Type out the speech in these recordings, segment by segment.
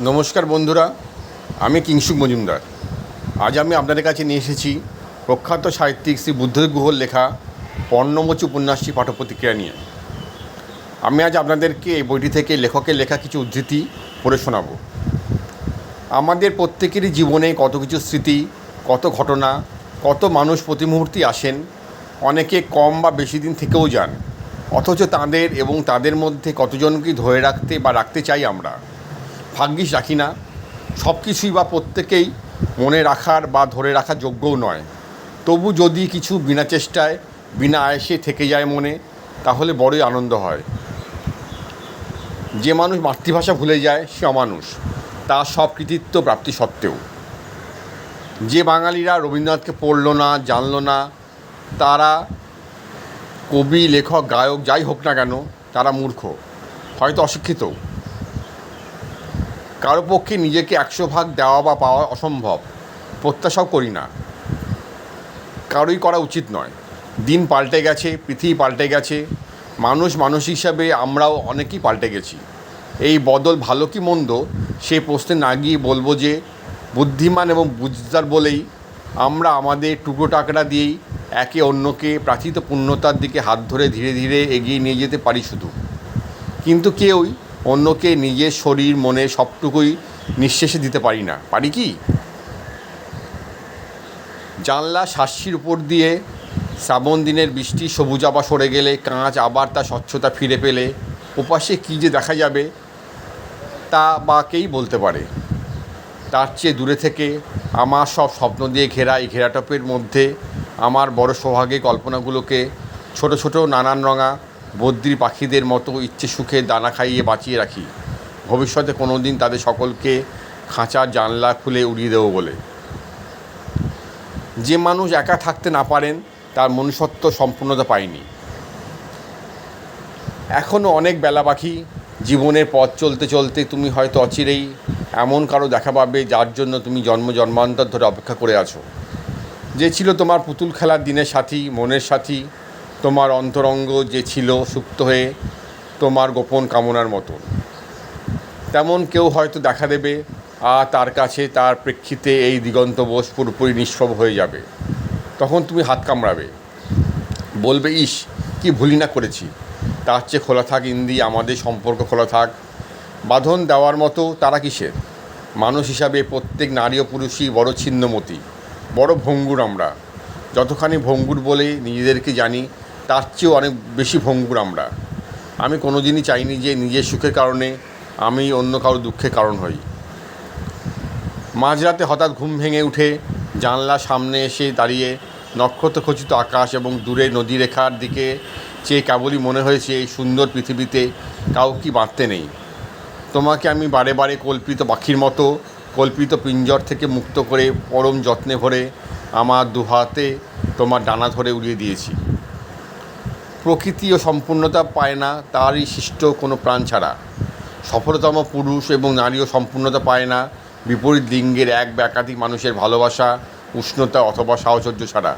নমস্কার বন্ধুরা, আমি কিংসুক মজুমদার। আজ আমি আপনাদের কাছে নিয়ে এসেছি প্রখ্যাত সাহিত্যিক শ্রী বুদ্ধদেব গুহর লেখা পর্ণমোচী উপন্যাসটি পাঠপ্রতিক্রিয়া নিয়ে। আমি আজ আপনাদেরকে এই বইটি থেকে লেখকের লেখা কিছু উদ্ধৃতি পড়ে শোনাবো। আমাদের প্রত্যেকেরই জীবনে কত কিছু স্মৃতি, কত ঘটনা, কত মানুষ প্রতি মুহূর্তে আসেন, অনেকে কম বা বেশি দিন থেকেও যান, অথচ তাদের এবং তাদের মধ্যে কতজনকে ধরে রাখতে বা রাখতে চাই আমরা। ভাগ্যিস রাখি না। সব কিছুই বা প্রত্যেকেই মনে রাখার বা ধরে রাখার যোগ্যও নয়। তবু যদি কিছু বিনা চেষ্টায়, বিনা আয়েসে থেকে যায় মনে, তাহলে বড়ই আনন্দ হয়। যে মানুষ মাতৃভাষা ভুলে যায়, সে অমানুষ। তার সব কৃতিত্ব প্রাপ্তি সত্ত্বেও। যে বাঙালিরা রবীন্দ্রনাথকে পড়ল না, জানল না, তারা কবি, লেখক, গায়ক যাই হোক না কেন, তারা মূর্খ, হয়তো অশিক্ষিতও। কারও পক্ষে নিজেকে একশো ভাগ দেওয়া বা পাওয়া অসম্ভব। প্রত্যাশাও করি না। কারোই করা উচিত নয়। দিন পাল্টে গেছে, পৃথিবী পাল্টে গেছে। মানুষ মানুষ হিসাবে আমরাও অনেকেই পাল্টে গেছি। এই বদল ভালো কি মন্দ, সে প্রশ্নে না গিয়ে বলব যে, বুদ্ধিমান এবং বুঝদার বলেই আমরা আমাদের টুকরো টাকরা দিয়েই একে অন্যকে প্রাচিত পূর্ণতার দিকে হাত ধরে ধীরে ধীরে এগিয়ে নিয়ে যেতে পারি শুধু। কিন্তু কেউই অন্যকে নিজের শরীর মনে সবটুকুই নিঃশেষে দিতে পারি না। পারি কি? জানলা শাসির উপর দিয়ে শ্রাবণ দিনের বৃষ্টি সবুজ আবার সরে গেলে, কাঁচ আবার তার স্বচ্ছতা ফিরে পেলে, ওপাশে কী যে দেখা যাবে তা বা কেই বলতে পারে। তার চেয়ে দূরে থেকে আমার সব স্বপ্ন দিয়ে ঘেরা এই ঘেরাটপের মধ্যে আমার বড় সৌভাগ্যের কল্পনাগুলোকে ছোট ছোট নানান রঙা বদ্রি পাখিদের মতো ইচ্ছে সুখে দানা খাইয়ে বাঁচিয়ে রাখি। ভবিষ্যতে কোনো দিন তাদের সকলকে খাঁচার জানলা খুলে উড়িয়ে দেবো বলে। যে মানুষ একা থাকতে না পারেন, তার মনুষ্যত্ব সম্পূর্ণতা পায়নি। এখনও অনেক বেলা পাখি, জীবনের পথ চলতে চলতে তুমি হয়তো অচিরেই এমন কারও দেখা পাবে যার জন্য তুমি জন্ম জন্মান্তর ধরে অপেক্ষা করে আছো। যে ছিল তোমার পুতুল খেলার দিনের সাথী, মনের সাথী তোমার অন্তরঙ্গ যে ছিল সুপ্ত হয়ে তোমার গোপন কামনার মতো। তেমন কেউ হয়তো দেখা দেবে আর তার কাছে তার প্রেক্ষিতে এই দিগন্ত বোস পুরোপুরি নিষ্প্রভ হয়ে যাবে। তখন তুমি হাত কামড়াবে। বলবে, ইস, কি ভুলি না করেছি। তার চেয়ে খোলা থাক ইন্দি, আমাদের সম্পর্ক খোলা থাক। বাঁধন দেওয়ার মতো তারা কিসের? মানুষ হিসাবে প্রত্যেক নারী ও পুরুষই বড় ছিন্নমতি, বড় ভঙ্গুর আমরা। যতখানি ভঙ্গুর বলে নিজেদেরকে জানি তার চেয়েও অনেক বেশি ভঙ্গুর আমরা। আমি কোনো দিনই চাইনি যে নিজের সুখের কারণে আমি অন্য কারও দুঃখের কারণ হই। মাঝরাতে হঠাৎ ঘুম ভেঙে উঠে জানলা সামনে এসে দাঁড়িয়ে নক্ষত্রখচিত আকাশ এবং দূরে নদী রেখার দিকে চেয়ে কেবলই মনে হয়েছে এই সুন্দর পৃথিবীতে কাউ কি বাঁধতে নেই। তোমাকে আমি বারে বারে কল্পিত পাখির মতো, কল্পিত পিঞ্জর থেকে মুক্ত করে পরম যত্নে ভরে আমার দুহাতে তোমার ডানা ধরে উড়িয়ে দিয়েছি। প্রকৃতি ও সম্পূর্ণতা পায় না, তারই সৃষ্ট কোনো প্রাণ ছাড়া। সফলতম পুরুষ এবং নারীও সম্পূর্ণতা পায় না, বিপরীত লিঙ্গের এক বা একাধিক মানুষের ভালোবাসা, উষ্ণতা অথবা সাহচর্য ছাড়া।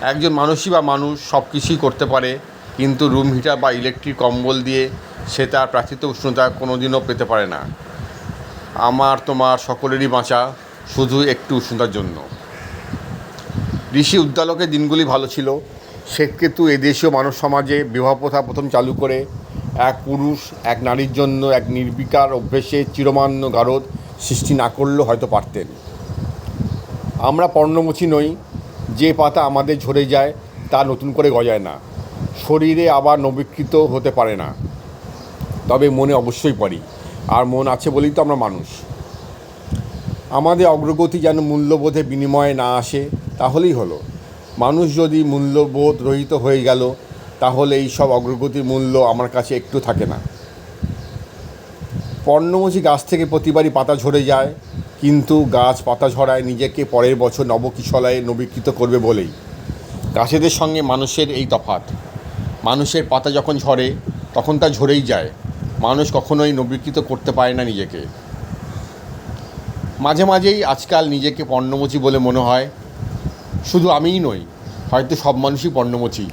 একজন মানুষই বা মানুষ সব কিছুই করতে পারে, কিন্তু রুম হিটার বা ইলেকট্রিক কম্বল দিয়ে সে তার প্রাকৃত উষ্ণতা কোনো দিনও পেতে পারে না। আমার, তোমার সকলেরই বাঁচা শুধু একটু উষ্ণতার জন্য। ঋষি উদ্দালকের দিনগুলি ভালো ছিল। শ্বেতকেতু এদেশীয় মানব সমাজে বিবাহ প্রথা প্রথম চালু করে, এক পুরুষ, এক নারীর জন্য এক নির্বিকার অভ্যেসে চিরমান্য গারদ সৃষ্টি না করলেও হয়তো পারতেন। আমরা পর্ণমুখী নই, যে পাতা আমাদের ঝরে যায় তা নতুন করে গজায় না। শরীরে আবার নবীকৃত হতে পারে না। তবে মনে অবশ্যই পারি আর মন আছে বলেই তো আমরা মানুষ। আমাদের অগ্রগতি যেন মূল্যবোধে বিনিময়ে না আসে, তাহলেই হলো। মানুষ যদি মূল্যবোধ রহিত হয়ে গেল, তাহলে এই সব অগ্রগতির মূল্য আমার কাছে একটু থাকে না। পর্ণমোচী গাছ থেকে প্রতিবারই পাতা ঝরে যায়, কিন্তু গাছ পাতা ঝরায় নিজেকে পরের বছর নবকিশলায় নবীকৃত করবে বলেই। গাছেদের সঙ্গে মানুষের এই তফাত মানুষের পাতা যখন ঝরে, তখন তা ঝরেই যায়। মানুষ কখনোই নবীকৃত করতে পারে না নিজেকে। মাঝে মাঝেই আজকাল নিজেকে পর্ণমোচী বলে মনে হয়। শুধু আমিই নই, হয়তো সব মানুষই পর্ণমোচী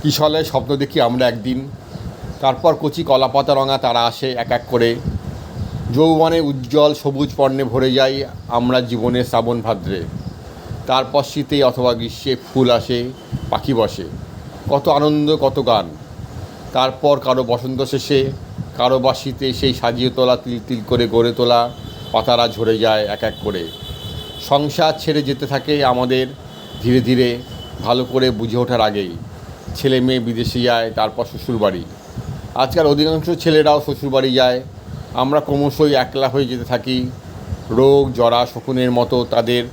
কিশলয় স্বপ্ন দেখি আমরা একদিন, তারপর কচি কলাপাতা রঙা তারা আসে এক এক করে। যৌবনে উজ্জ্বল সবুজ পর্ণে ভরে যাই আমরা জীবনে শ্রাবণ ভাদ্রে। তারপর শীতে অথবা গ্রীষ্মে ফুল আসে, পাখি বসে। কত আনন্দ, কত গান। তারপর কারও বসন্ত শেষে, কারও বা শীতে সেই সাজিয়ে তোলা তিল তিল করে গড়ে তোলা পাতারা ঝরে যায় এক এক করে। সংসার ছেড়ে যেতে থাকে আমাদের ধীরে ধীরে, ভালো করে বুঝে ওঠার আগেই। ছেলে মেয়ে বিদেশে যায়, তারপর শ্বশুরবাড়ি আজকাল অধিকাংশ ছেলেরাও শ্বশুরবাড়ি যায়। আমরা ক্রমশই একলা হয়ে যেতে থাকি। রোগ, জরা, শকুনের মতো তাদের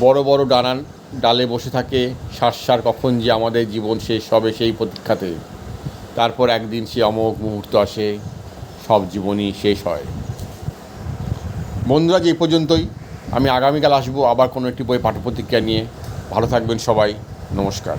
বড় বড় ডানান ডালে বসে থাকে। সার কখন যে আমাদের জীবন শেষ হবে সেই প্রতীক্ষাতে। তারপর একদিন সে অমোঘ মুহূর্ত আসে। সব জীবনই শেষ হয়। বন্ধুরা, যে পর্যন্তই। আমি আগামীকাল আসব আবার কোনো একটি বই পাঠ্যপ্রতিক্রিয়া নিয়ে। ভালো থাকবেন সবাই। নমস্কার।